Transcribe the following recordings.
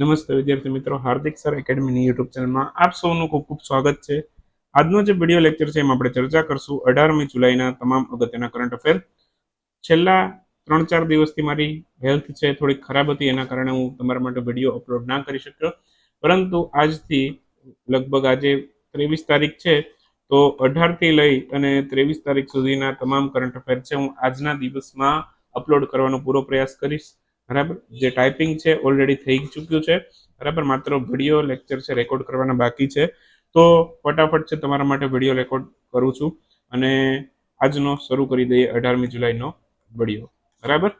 નમસ્તે વિદ્યાર્થી મિત્રો, હાર્દિક સર એકેડમીની યુટ્યુબ ચેનલમાં આપ સૌનું ખૂબ ખૂબ સ્વાગત છે. આજનો જે વીડિયો લેક્ચર છે એમાં આપણે ચર્ચા કરશું અઢારમી જુલાઈના તમામ અગત્યના કરંટ અફેર છેલ્લા ત્રણ ચાર દિવસથી મારી હેલ્થ છે થોડીક ખરાબ હતી, એના કારણે હું તમારા માટે વીડિયો અપલોડ ના કરી શક્યો. પરંતુ આજથી લગભગ આજે ત્રેવીસ તારીખ છે, તો અઢારથી લઈ અને ત્રેવીસ તારીખ સુધીના તમામ કરંટ અફેર છે, હું આજના દિવસમાં અપલોડ કરવાનો પૂરો પ્રયાસ કરીશ. બરાબર? જે ટાઈપિંગ છે ઓલરેડી થઈ ચૂક્યું છે. બરાબર? માત્ર વીડિયો લેક્ચર છે રેકોર્ડ કરવાના બાકી છે. તો ફટાફટ છે, તમારા માટે વીડિયો રેકોર્ડ કરું છું અને આજનો શરૂ કરી દઈએ અઢારમી જુલાઈનો વીડિયો બરાબર?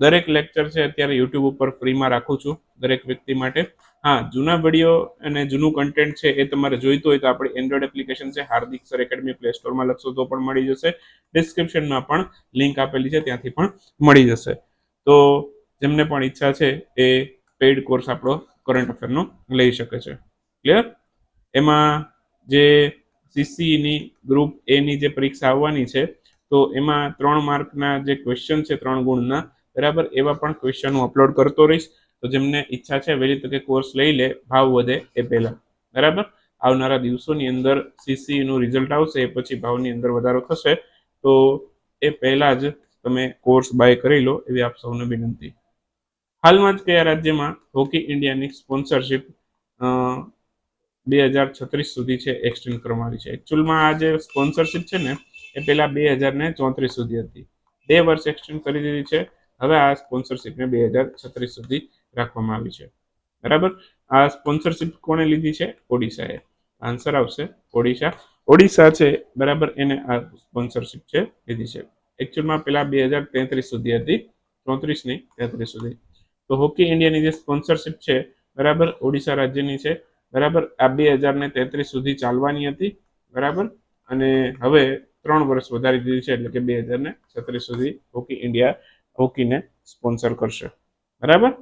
દરેક લેક્ચર છે, અત્યારે યુટ્યુબ ઉપર ફ્રીમાં રાખું છું, દરેક વ્યક્તિ માટે. હા, જૂના વીડિયો અને જૂનું કન્ટેન્ટ છે, એ તમારે જોઈતું હોય તો આપણી એન્ડ્રોઈડ એપ્લિકેશન છે, હાર્દિક સર એકેડમી પ્લે સ્ટોરમાં લખશો તો પણ મળી જશે. ડિસ્ક્રિપ્શનમાં પણ લિંક આપેલી છે, ત્યાંથી પણ મળી જશે. તો જેમને પણ ઈચ્છા છે એ પેઇડ કોર્સ આપણો કરંટ અફેરનો લઈ શકે છે. ક્લિયર એમાં જે સીસીની ગ્રુપ એની જે પરીક્ષા આવવાની છે, તો એમાં ત્રણ માર્કના જે ક્વેશ્ચન છે, ત્રણ ગુણના, બરાબર? એવા પણ ક્વેશ્ચન હું અપલોડ કરતો રહીશ. તો જેમને ઈચ્છા છે, વહેલી તકે કોર્સ લઈ લે, ભાવ વધે એ પહેલાં. બરાબર? આવનારા દિવસોની અંદર સીસીનું રિઝલ્ટ આવશે, એ પછી ભાવની અંદર વધારો થશે. તો એ પહેલાં જ તમે કોર્સ બાય કરી લો, એવી આપ સૌને વિનંતી. હાલમાં જ કયા રાજ્યમાં હોકી ઇન્ડિયાની સ્પોન્સરશિપ બે હજાર છત્રીસ સુધી છે, એક્સટેન્ડ કરવામાં આવી છે. એકચ્યુઅલમાં આ જે સ્પોન્સરશિપ છે ને, એ પહેલાં બે હજાર ને ચોત્રીસ સુધી હતી. બે વર્ષ એક્સટેન્ડ કરી દીધી છે. હવે આ સ્પોન્સરશિપને બે હજાર છત્રીસ સુધી રાખવામાં આવી છે. બરાબર? આ સ્પોન્સરશિપ કોણે લીધી છે? ઓડિશાએ. આન્સર આવશે ઓડિશા. ઓડિશા છે, બરાબર? એને આ સ્પોન્સરશિપ છે, લીધી છે. એકચ્યુઅલમાં પહેલાં બે હજાર તેત્રીસ સુધી હતી. ચોત્રીસ નહીં તેત્રીસ સુધી. તો હોકી ઇન્ડિયાની જે સ્પોન્સરશિપ છે, બરાબર ઓડિશા રાજ્યની છે, બરાબર આ બે હજાર ને તેત્રીસ સુધી ચાલવાની હતી, બરાબર? અને હવે ત્રણ વર્ષ વધારી દીધી છે, એટલે કે બે હજાર ને છત્રીસ સુધી હોકી ઇન્ડિયા હોકીને સ્પોન્સર કરશે. બરાબર?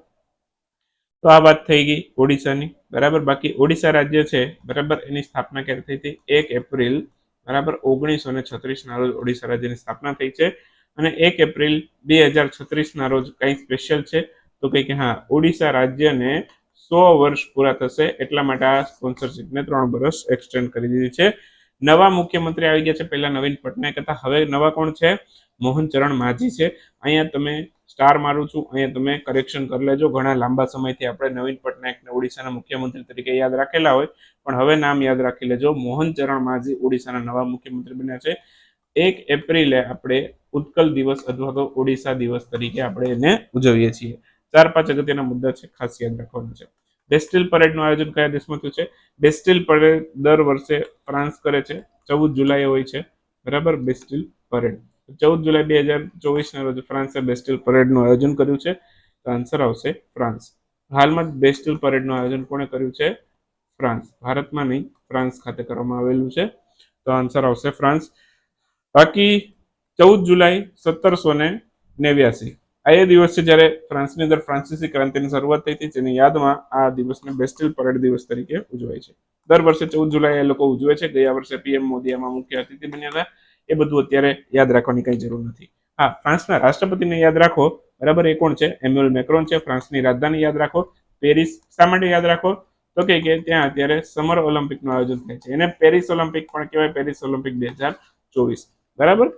તો આ વાત થઈ ગઈ ઓડિશાની, બરાબર? બાકી ઓડિશા રાજ્ય છે, બરાબર? એની સ્થાપના ક્યારે થઈ હતી? એક એપ્રિલ, બરાબર? ઓગણીસો ને છત્રીસના રોજ ઓડિશા રાજ્યની સ્થાપના થઈ છે. અને એક એપ્રિલ બે હજાર છત્રીસના રોજ કંઈ સ્પેશિયલ છે? તો કહે કે હા, ઓડિશા રાજ્યને સો વર્ષ પૂરા થશે એટલા માટે આ સ્પોન્સરશિપને ત્રણ વર્ષ એક્સટેન્ડ કરી દીધી છે. નવા મુખ્યમંત્રી આવી ગયા છે, પહેલા નવીન પટનાયક હતા. હવે નવા કોણ છે? મોહન ચરણ માઝી છે. અહીંયા તમે સ્ટાર મારું છું, અહીંયા તમે કરેક્શન કરી લેજો. ઘણા લાંબા સમયથી આપણે નવીન પટનાયકને ઓડિશાના મુખ્યમંત્રી તરીકે યાદ રાખેલા હોય, પણ હવે નામ યાદ રાખી લેજો. મોહન ચરણ માઝી ઓડિશાના નવા મુખ્યમંત્રી બન્યા છે. એક એપ્રિલે આપણે ઉત્કલ દિવસ અથવા તો ઓડિશા દિવસ તરીકે આપણે એને ઉજવીએ છીએ. ચાર પાંચ અગત્યના મુદ્દા છે, ખાસ યાદ રાખવાના છે. બેસ્ટિલ પરેડનું આયોજન કયા દેશમાં થયું છે? બેસ્ટિલ પરેડ દર વર્ષે ફ્રાન્સ કરે છે, ચૌદ જુલાઈ હોય છે. બરાબર? બેસ્ટિલ પરેડ ચૌદ જુલાઈ બે હજાર ચોવીસના રોજ ફ્રાન્સે બેસ્ટિલ પરેડનું આયોજન કર્યું છે. તો આન્સર આવશે ફ્રાન્સ હાલમાં જ બેસ્ટિલ પરેડનું આયોજન કોણે કર્યું છે? ફ્રાન્સ ભારતમાં નહીં ફ્રાન્સ ખાતે કરવામાં આવેલું છે. તો આન્સર આવશે ફ્રાન્સ બાકી ચૌદ જુલાઈ સત્તરસો ને નેવ્યાસી. આ એ દિવસ છે જ્યારે ફ્રાન્સની અંદર ફ્રાન્સીસી ક્રાંતિની શરૂઆત થઈ હતી, જેની યાદમાં આ દિવસને બેસ્ટિલ પરેડ દિવસ તરીકે ઉજવાય છે. દર વર્ષે ચૌદ જુલાઈ એ લોકો ઉજવે છે. ગયા વર્ષે પીએમ મોદી આમાં મુખ્ય અતિથિ બન્યા હતા. એ બધું અત્યારે યાદ રાખવાની કઈ જરૂર નથી. હા, ફ્રાન્સના રાષ્ટ્રપતિને યાદ રાખો. બરાબર એ કોણ છે? એમ્યુઅલ મેક્રોન છે. ફ્રાન્સની રાજધાની યાદ રાખો. પેરિસ શા માટે યાદ રાખો? તો કે ત્યાં અત્યારે સમર ઓલિમ્પિકનું આયોજન થાય છે. એને પેરિસ ઓલિમ્પિક પણ કહેવાય. પેરિસ ઓલિમ્પિક બે હજાર ચોવીસ. બરાબર?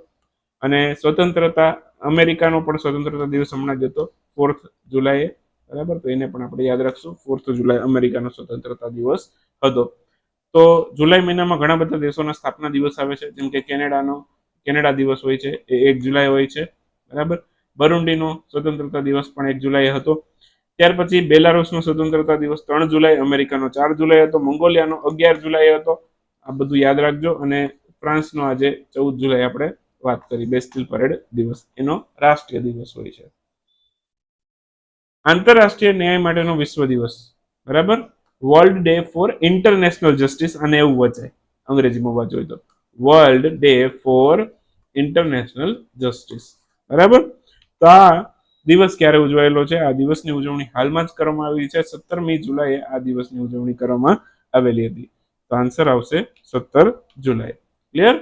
અને સ્વતંત્રતા અમેરિકાનો પણ સ્વતંત્રતા દિવસ હમણાં જ હતો ફોર્થ જુલાઈએ, બરાબર? તો એને પણ આપણે યાદ રાખશું ફોર્થ જુલાઈ અમેરિકાનો સ્વતંત્રતા દિવસ હતો. તો જુલાઈ મહિનામાં ઘણા બધા દેશોના સ્થાપના દિવસ આવે છે, જેમ કે કેનેડાનો, કેનેડા દિવસ હોય છે, એ એક જુલાઈ હોય છે, બરાબર? બરુંડીનો સ્વતંત્રતા દિવસ પણ એક જુલાઈ હતો. ત્યાર પછી બેલારુસનો સ્વતંત્રતા દિવસ ત્રણ જુલાઈ, અમેરિકાનો ચાર જુલાઈ હતો, મંગોલિયાનો અગિયાર જુલાઈ હતો. આ બધું યાદ રાખજો અને ફ્રાન્સનો આજે ચૌદ જુલાઈ આપણે વાત કરી બેસ્ટિલ પરેડ દિવસ, એનો રાષ્ટ્રીય દિવસ હોય છે. આંતરરાષ્ટ્રીય ન્યાય માટેનો વિશ્વ દિવસ, બરાબર? World day for international justice અને એવું વચાય, અંગ્રેજીમાં વાંચો તો. World day for international justice બરાબર? તો આ દિવસ ક્યારે ઉજવાયેલો છે? આ દિવસની ઉજવણી હાલમાં જ કરવામાં આવી છે. સત્તરમી જુલાઈએ આ દિવસની ઉજવણી કરવામાં આવેલી હતી. તો આન્સર આવશે સત્તર જુલાઈ. ક્લિયર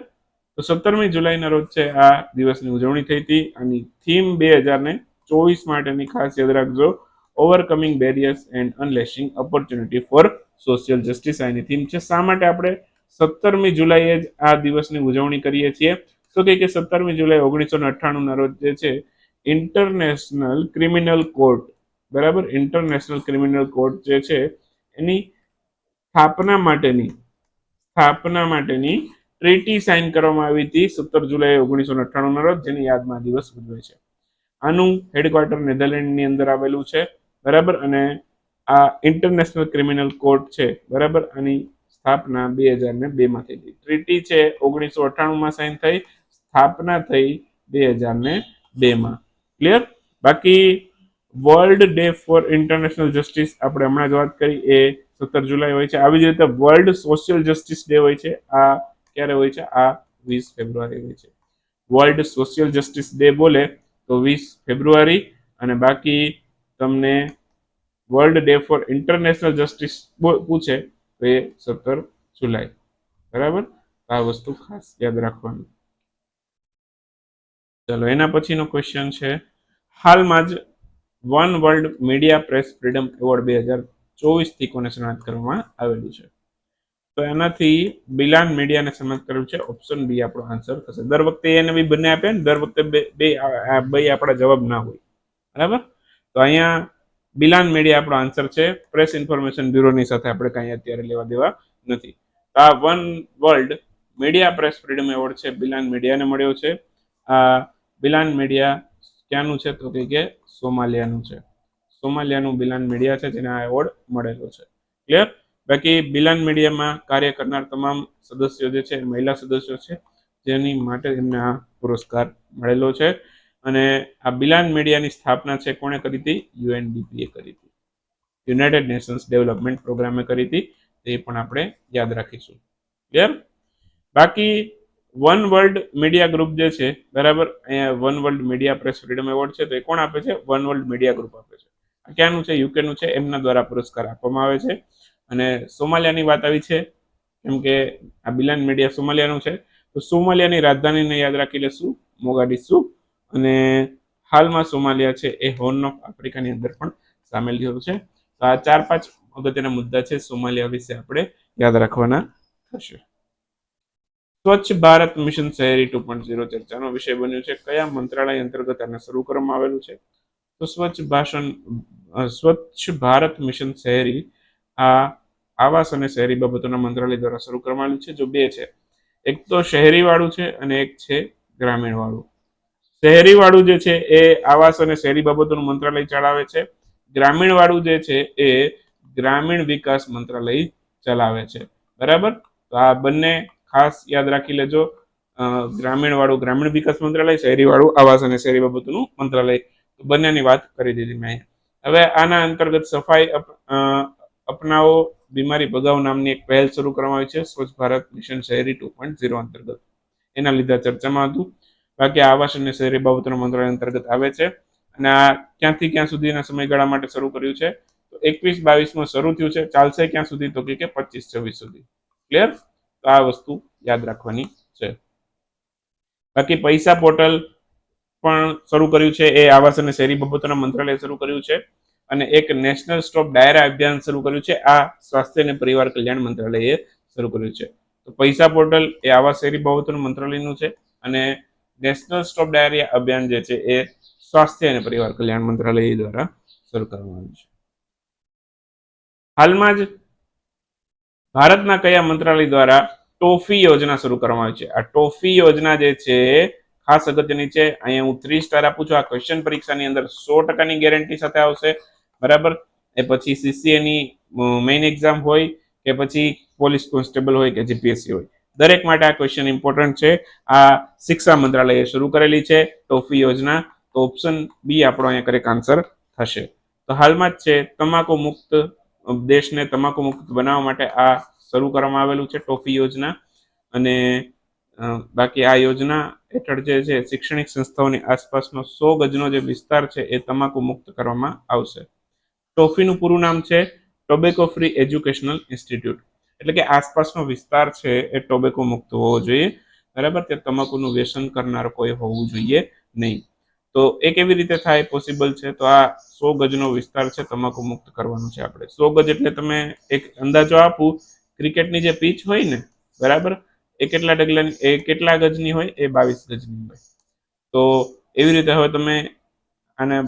તો સત્તરમી જુલાઈના રોજ છે આ દિવસની ઉજવણી થઈ હતી આની થીમ બે હજાર ને ચોવીસ માટેની ખાસ યાદ રાખજો. Overcoming barriers and unleashing opportunity for social justice આની થીમ છે. શા માટે આપણે સત્તરમી જુલાઈએ જ આ દિવસની ઉજવણી કરીએ છીએ? તો કે સત્તરમી જુલાઈ ઓગણીસો ને અઠ્ઠાણુંના રોજ જે છે ઇન્ટરનેશનલ ક્રિમિનલ કોર્ટ બરાબર? ઇન્ટરનેશનલ ક્રિમિનલ કોર્ટ જે છે, એની સ્થાપના માટેની સ્થાપના માટેની ટ્રીટી સાઇન કરવામાં આવી હતી સત્તર જુલાઈ ઓગણીસો અઠ્ઠાણુંના રોજ, જેની યાદમાં દિવસ ઉજવે છે. આનું હેડક્વાર્ટર નેધરલેન્ડની અંદર આવેલું છે, બરાબર? અને આ ઇન્ટરનેશનલ ક્રિમિનલ કોર્ટ છે, બરાબર? આની સ્થાપના બે હજાર ને બેમાં થઈ હતી. ટ્રીટી છે, ઓગણીસો અઠ્ઠાણુંમાં સાઇન થઈ, સ્થાપના થઈ બે હજાર ને બેમાં. ક્લિયર બાકી world day for international justice આપણે હમણાં જ વાત કરી, એ સત્તર જુલાઈ હોય છે. આવી જ રીતે વર્લ્ડ સોશિયલ જસ્ટિસ ડે હોય છે. આ ક્યારે હોય છે, આ વીસ ફેબ્રુઆરી હોય છે. વર્લ્ડ સોશિયલ જસ્ટિસ ડે બોલે તો વીસ ફેબ્રુઆરી અને બાકી તમને world day for international justice પૂછે તો એ સત્તર જુલાઈ. બરાબર? આ વસ્તુ ખાસ યાદ રાખવાની. ચલો, એના પછીનો ક્વેશ્ચન છે. હાલમાં જ one world media press freedom award બે હજાર ચોવીસથી કોને સન્માનિત કરવામાં આવેલું છે? તો એનાથી બિલાન મીડિયાને સન્માનિત કર્યું છે. ઓપ્શન બી આપણો આન્સર થશે. દર વખતે એને બી બંને આપે ને દર વખતે બે બે આપણા જવાબ ના હોય. બરાબર? તો અહીંયા બિલાન મીડિયા આપણો આન્સર છે. પ્રેસ ઇન્ફોર્મેશન બ્યુરોની સાથે આપણે કાંઈ અત્યારે લેવા દેવા નથી. આ one world media press freedom award છે. બિલાન મીડિયાને મળ્યો છે. આ બિલાન મીડિયા ક્યાંનું છે? તો કે સોમાલિયાનું છે. સોમાલિયાનું બિલાન મીડિયા છે જેને આ એવોર્ડ મળેલો છે. ક્લિયર બાકી બિલાન મીડિયામાં કાર્ય કરનાર તમામ સદસ્યો જે છે, મહિલા સદસ્યો છે, જેની માટે એમને આ પુરસ્કાર મળેલો છે. અને આ બિલાન મીડિયાની સ્થાપના છે, કોણે કરી હતી? યુએનડીપીએ કરી હતી. યુનાઇટેડ નેશન્સ ડેવલપમેન્ટ પ્રોગ્રામે કરી હતી. તે પણ આપણે યાદ રાખીશું. ક્લિયર બાકી વન વર્લ્ડ મીડિયા ગ્રુપ જે છે, બરાબર? અહીંયા one world media press freedom award છે. તો એ કોણ આપે છે? વન વર્લ્ડ મીડિયા ગ્રુપ આપે છે. ક્યાંનું છે? યુકેનું છે. એમના દ્વારા પુરસ્કાર આપવામાં આવે છે. અને સોમાલિયાની વાત આવી છે, કેમ કે આ બિલાન મીડિયા સોમાલિયાનું છે, તો સોમાલિયાની રાજધાનીને યાદ રાખી લેશું મોગાડીસુ અને હાલમાં સોમાલિયા છે એ હોર્ન ઓફ આફ્રિકાની અંદર પણ સામેલ થયું છે. તો આ ચાર પાંચ અગત્યના મુદ્દા છે સોમાલિયા વિશે આપણે યાદ રાખવાના થશે. સ્વચ્છ ભારત મિશન શહેરી ટુ પોઈન્ટ ઝીરો ચર્ચાનો વિષય બન્યો છે. કયા મંત્રાલય અંતર્ગત આને શરૂ કરવામાં આવેલું છે? તો સ્વચ્છ ભાષણ સ્વચ્છ ભારત મિશન શહેરી આ આવાસ અને શહેરી બાબતોના મંત્રાલય દ્વારા શરૂ આવ્યું છે, જો બે છે. એક તો શહેરી વાળું છે અને એક છે ગ્રામીણ વાળું શહેરી વાળું જે છે એ આવાસ અને શહેરી બાબતોનું મંત્રાલય ચલાવે છે. ગ્રામીણ વાળું જે છે એ ગ્રામીણ વિકાસ મંત્રાલય ચલાવે છે. બરાબર? તો આ બંને ખાસ યાદ રાખી લેજો. ગ્રામીણ વાળું ગ્રામીણ વિકાસ મંત્રાલય શહેરી વાળું આવાસ અને શહેરી બાબતોનું મંત્રાલય. બંનેની વાત કરી દીધી મેં હવે આના અંતર્ગત સફાઈ અપનાવો, બીમારી ભગાવ નામની એક પહેલ શરૂ કરવામાં આવી છે, સ્વચ્છ ભારત મિશન શહેરી ટુ પોઈન્ટ ઝીરો અંતર્ગત. એના લીધે ચર્ચામાં હતું બાકી આવાસ અને શહેરી બાબતોના મંત્રાલય અંતર્ગત આવે છે અને આ ક્યાંથી ક્યાં સુધીના સમયગાળા માટે શરૂ કર્યું છે. તો એકવીસ બાવીસમાં શરૂ થયું છે, ચાલશે ક્યાં સુધી? તો કે પચીસ છવ્વીસ સુધી. ક્લિયર? તો આ વસ્તુ યાદ રાખવાની છે. બાકી પૈસા પોર્ટલ પણ શરૂ કર્યું છે, એ આવાસ અને શહેરી બાબતોના મંત્રાલય શરૂ કર્યું છે. અને એક નેશનલ સ્ટોપ ડાયરા અભિયાન શરૂ કર્યું છે. આ સ્વાસ્થ્ય અને પરિવાર કલ્યાણ મંત્રાલયે શરૂ કર્યું છે. તો પૈસા પોર્ટલ એ આવા શહેરી બાબતોનું મંત્રાલયનું છે અને નેશનલ સ્ટોપ ડાયરિયા અભિયાન જે છે એ સ્વાસ્થ્ય અને પરિવાર કલ્યાણ મંત્રાલય દ્વારા શરૂ કરવામાં આવ્યું છે. હાલમાં જ ભારતના કયા મંત્રાલય દ્વારા ટોફી યોજના શરૂ કરવામાં આવી છે? આ ટોફી યોજના જે છે ખાસ અગત્યની છે. અહીંયા હું ત્રીસ સ્ટાર આપું છું. આ ક્વેશ્ચન પરીક્ષાની અંદર સો ટકાની ગેરંટી સાથે આવશે. બરાબર? એ પછી સીસીએની મેઇન એક્ઝામ હોય કે પછી પોલીસ કોન્સ્ટેબલ હોય કે જીપીએસસી હોય. દરેક માટે આ ક્વેશ્ચન ઇમ્પોર્ટન્ટ છે. આ શિક્ષા મંત્રાલયે શરૂ કરેલી છે, ટોફી યોજના. તો ઓપ્શન બી આપણો અહીંયા કરેક્ટ આન્સર થશે. તો હાલમાં જ છે, તમાકુ મુક્ત દેશને તમાકુ મુક્ત બનાવવા માટે આ શરૂ કરવામાં આવેલું છે, ટોફી યોજના. અને બાકી આ યોજના હેઠળ જે છે, શૈક્ષણિક સંસ્થાઓની આસપાસનો સો ગજનો જે વિસ્તાર છે, એ તમાકુ મુક્ત કરવામાં આવશે. ટોફીનું પૂરું નામ છે ટોબેકો ફ્રી એજ્યુકેશનલ ઇન્સ્ટિટ્યૂટ એટલે કે આસપાસનો વિસ્તાર છે એ ટોબેકો મુક્ત હોવો જોઈએ. બરાબર? તે તમાકુનું વ્યસન કરનાર કોઈ હોવું જોઈએ નહીં. તો એ કેવી રીતે થાય? પોસિબલ છે? તો આ સો ગજનો વિસ્તાર છે તમાકુ મુક્ત કરવાનો છે આપણે. સો ગજ એટલે તમે એક અંદાજો આપું, ક્રિકેટની જે પીચ હોય ને, બરાબર? એ કેટલા ડગલાની, એ કેટલા ગજની હોય? એ બાવીસ ગજની હોય. તો એવી રીતે હવે તમે આને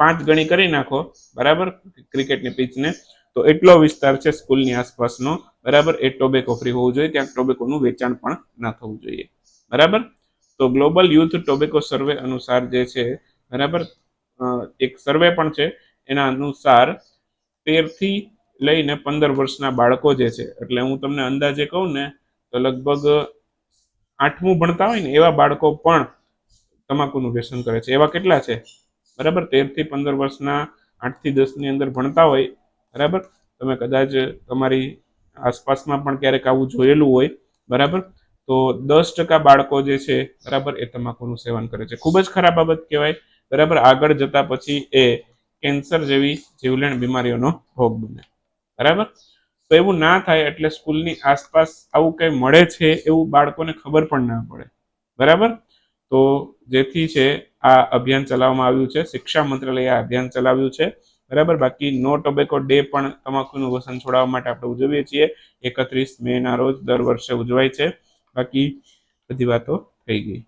પાંચ ગણી કરી નાખો, બરાબર? ક્રિકેટની પીચને તો એટલો વિસ્તાર છે સ્કૂલની આસપાસનો. બરાબર? એ ટોબેકો ફ્રી હોવું જોઈએ. ત્યાં ટોબેકોનું વેચાણ પણ ના થવું જોઈએ. બરાબર? તો ગ્લોબલ યુથ ટોબેકો સર્વે અનુસાર જે છે, બરાબર? એક સર્વે પણ છે. એના અનુસાર તેરથી લઈને પંદર વર્ષના બાળકો જે છે, એટલે હું તમને અંદાજે કહું ને, તો લગભગ આઠમું ભણતા હોય ને, એવા બાળકો પણ તમાકુનું વ્યસન કરે છે. એવા કેટલા છે? બરાબર? તેરથી પંદર વર્ષના આઠથી દસની અંદર ભણતા હોય, બરાબર? તમે કદાચ તમારી આસપાસમાં પણ ક્યારેક આવું જોયેલું હોય, બરાબર? તો દસ ટકા બાળકો જે છે, બરાબર, એ તમાકુનું સેવન કરે છે. ખૂબ જ ખરાબ બાબત કહેવાય, બરાબર? આગળ જતા પછી એ કેન્સર જેવી જીવલેણ બીમારીઓનો ભોગ બને, બરાબર? તો એવું ના થાય એટલે સ્કૂલની આસપાસ આવું કંઈ મળે છે એવું બાળકોને ખબર પણ ના પડે, બરાબર? તો જેથી છે આ અભિયાન ચલાવવામાં આવ્યું છે. શિક્ષા મંત્રાલયે આ અભિયાન ચલાવ્યું છે. બરાબર? બાકી નો ટોબેકો ડે પણ તમાકુનું વ્યસન છોડાવવા માટે આપણે ઉજવીએ છીએ. એકત્રીસ મે ના રોજ દર વર્ષે ઉજવાય છે. બાકી બધી વાતો થઈ ગઈ.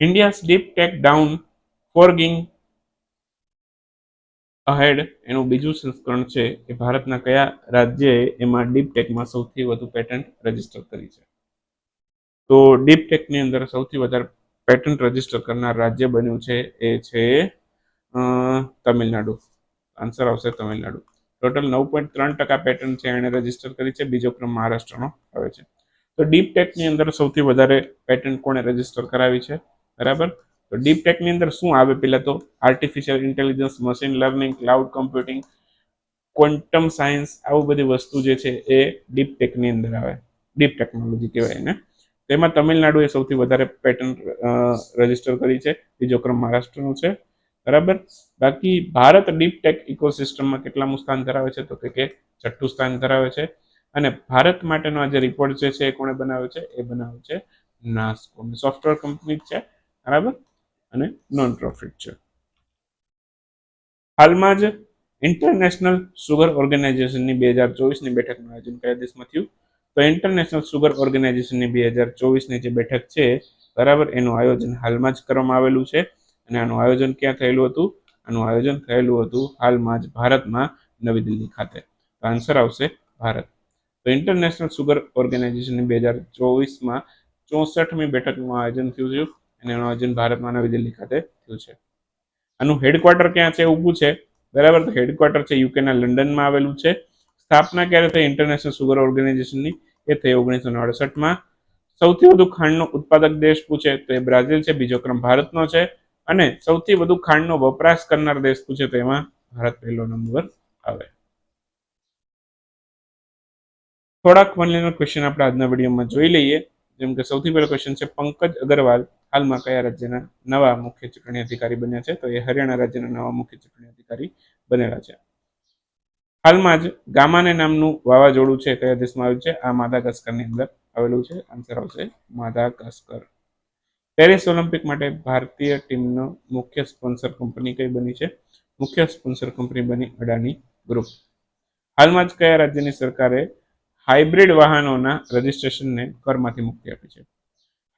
India deep tech dawn forging ahead એનું બીજું સંસ્કરણ છે એ ભારતના કયા રાજ્યએ એમાં ડીપ ટેકમાં સૌથી વધુ પેટન્ટ રજિસ્ટર કરી છે. તો ડીપ ટેકની અંદર સૌથી વધારે પેટન્ટ રજિસ્ટર કરનાર રાજ્ય બન્યું છે એ છે તમિલનાડુ. આન્સર આવશે તમિલનાડુ. ટોટલ નવ પોઈન્ટ ત્રણ ટકા પેટન્ટ છે એણે રજિસ્ટર કરી છે. બીજો ક્રમ મહારાષ્ટ્રનો આવે છે. તો ડીપ ટેકની અંદર સૌથી વધારે પેટન્ટ કોણે રજિસ્ટર કરાવી છે? બરાબર? તો ડીપ ટેકની અંદર શું આવે પહેલાં તો? Artificial intelligence machine learning cloud computing quantum science આવું બધી વસ્તુ જે છે એ ડીપ ટેકની અંદર આવે. ડીપ ટેકનોલોજી કહેવાય એને. તેમાં તમિલનાડુએ સૌથી વધારે પેટન્ટ રજિસ્ટર કરી છે. બીજો ક્રમ મહારાષ્ટ્રનો છે. બરાબર? બાકી ભારત ડીપ ટેક ઇકોસિસ્ટમમાં કેટલામું સ્થાન ધરાવે છે તો કે કે છઠ્ઠું સ્થાન ધરાવે છે. અને ભારત માટેનો આ જે રિપોર્ટ જે છે એ કોણે બનાવ્યો છે? એ બનાવ્યો છે નાસ્કો. સોફ્ટવેર કંપની છે. બરાબર? અને નોન પ્રોફિટ છે. હાલમાં જ ઇન્ટરનેશનલ સુગર ઓર્ગેનાઇઝેશનની બે હજાર ચોવીસની બેઠકનું આયોજન કયા દેશમાં થયું? તો ઇન્ટરનેશનલ સુગર ઓર્ગેનાઇઝેશનની બે હજાર ચોવીસની જે બેઠક છે, બરાબર, એનું આયોજન હાલમાં જ કરવામાં આવેલું છે અને આનું આયોજન ક્યાં થયેલું હતું? આનું આયોજન થયેલું હતું હાલમાં જ ભારતમાં નવી દિલ્હી ખાતે. તો આન્સર આવશે ભારત. તો ઇન્ટરનેશનલ સુગર ઓર્ગેનાઇઝેશનની બે હજાર ચોવીસમાં ચોસઠમી બેઠકનું આયોજન થયું છે અને એનું આયોજન ભારતમાં નવી દિલ્હી ખાતે થયું છે. આનું હેડક્વાર્ટર ક્યાં છે? ઊભું છે. બરાબર, તો હેડક્વાર્ટર છે યુકેના લંડનમાં આવેલું છે. સ્થાપના ક્યારે થઈ? ઇન્ટરનેશનલ સુગર ઓર્ગેનાઇઝેશનની એ થઈ ઓગણીસો અડસઠમાં સૌથી વધુ ખાંડનો ઉત્પાદક દેશ પૂછે તો એ બ્રાઝિલ છે. બીજો ક્રમ ભારતનો છે. અને સૌથી વધુ ખાંડનો વપરાશ કરનાર દેશ પૂછે તો એમાં ભારત પહેલો નંબર આવે. થોડાક વનલીનો ક્વેશ્ચન આપણે આજના વિડીયોમાં જોઈ લઈએ. જેમ કે સૌથી પહેલો ક્વેશ્ચન છે, પંકજ અગરવાલ હાલમાં કયા રાજ્યના નવા મુખ્ય ચૂંટણી અધિકારી બન્યા છે? તો એ હરિયાણા રાજ્યના નવા મુખ્ય ચૂંટણી અધિકારી બનેલા છે. હાલમાં જ ગામાને નામનું વાવાઝોડું છે કયા દેશમાં આવ્યું છે? આ માદાગાસ્કરની અંદર આવેલું છે. આન્સર આવશે માદાગાસ્કર. પેરિસ ઓલિમ્પિક માટે ભારતીય ટીમનો મુખ્ય સ્પોન્સર કંપની કઈ બની છે? મુખ્ય સ્પોન્સર કંપની બની અડાની ગ્રુપ. હાલમાં જ કયા રાજ્યની સરકારે હાઇબ્રિડ વાહનોના રજિસ્ટ્રેશનને કરમાંથી મુક્તિ આપી છે?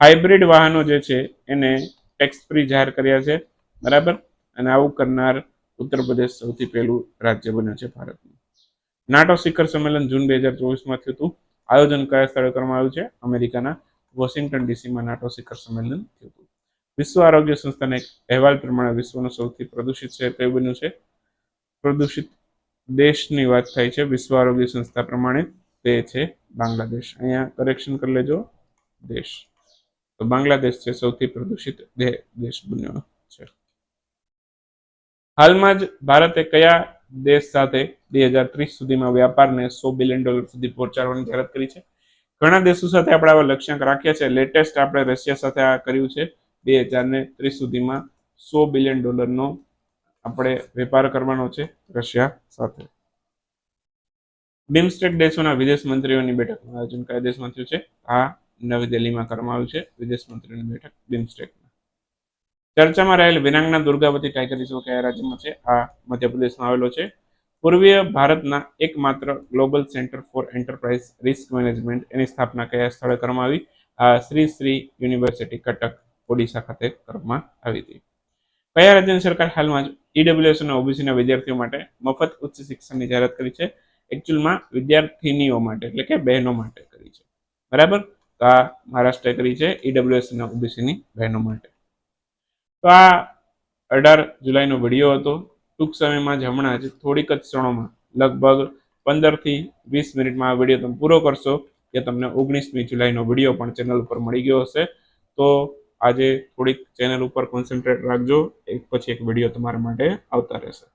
હાઇબ્રિડ વાહનો જે છે એને ટેક્સ ફ્રી જાહેર કર્યા છે. બરાબર? અને આવું કરનાર ઉત્તર પ્રદેશ સૌથી પહેલું રાજ્ય બન્યું છે ભારતનું. નાટો શિખર સંમેલન જૂન બે હજાર ચોવીસમાં થયું હતું. આયોજન કયા સ્થળે કરવામાં આવ્યું છે? અમેરિકાના વોશિંગ્ટન ડીસીમાં નાટો શિખર સંમેલન થયું હતું. વિશ્વ આરોગ્ય સંસ્થાના એક અહેવાલ પ્રમાણે વિશ્વનું સૌથી પ્રદૂષિત શહેર કયું બન્યું છે? પ્રદૂષિત દેશની વાત થાય છે. વિશ્વ આરોગ્ય સંસ્થા પ્રમાણે તે છે બાંગ્લાદેશ. અહીંયા કરેક્શન કરી લેજો. દેશ. તો બાંગ્લાદેશ છે સૌથી પ્રદૂષિત દેશ બન્યો છે. હાલમાં જ ભારતે કયા દેશ સાથે બે હજાર ત્રીસ સુધીમાં વ્યાપારને સો બિલિયન ડોલર સુધી પહોંચાડવાની જાહેરાત કરી છે. ઘણા દેશો સાથે આપણે આવા લક્ષ્યાંક રાખ્યા છે. લેટેસ્ટ આપણે રશિયા સાથે આ કર્યું છે. બે હજાર ને ત્રીસ સુધીમાં સો બિલિયન ડોલરનો આપણે વેપાર કરવાનો છે રશિયા સાથે. બિમસ્ટેક દેશોના વિદેશ મંત્રીઓની બેઠકનું આયોજન કયા દેશમાં થયું છે. આ નવી દિલ્હીમાં કરવામાં આવ્યું છે. વિદેશ મંત્રીઓની બેઠક બિમસ્ટેક ચર્ચામાં રહેલ વિરાંગના દુર્ગાવતી ટાઈગર રિઝર્વ કયા રાજ્યમાં છે? આ મધ્યપ્રદેશમાં આવેલો છે. પૂર્વીય ભારતના એકમાત્ર global centre for enterprise risk management એની સ્થાપના કયા સ્થળે કરવામાં આવી? આ શ્રી શ્રી યુનિવર્સિટી કટક, ઓડિશા ખાતે કરવામાં આવી હતી. કયા રાજ્યની સરકાર હાલમાં જ ઈડબ્લ્યુએસ અને ઓબીસીના વિદ્યાર્થીઓ માટે મફત ઉચ્ચ શિક્ષણની જાહેરાત કરી છે? એકચ્યુઅલમાં વિદ્યાર્થીનીઓ માટે, એટલે કે બહેનો માટે કરી છે. બરાબર? તો આ મહારાષ્ટ્રે કરી છે ઈડબ્લ્યુએસ અને ઓબીસીની બહેનો માટે. તો આ અઢાર જુલાઈનો વીડિયો હતો. ટૂંક સમયમાં જ હમણાં જ થોડીક જ ક્ષણોમાં, લગભગ પંદરથી વીસ મિનિટમાં આ વીડિયો તમે પૂરો કરશો, કે તમને ઓગણીસમી જુલાઈનો વીડિયો પણ ચેનલ ઉપર મળી ગયો હશે. તો આજે થોડીક ચેનલ ઉપર કોન્સન્ટ્રેટ રાખજો, એક પછી એક વીડિયો તમારા માટે આવતા રહેશે.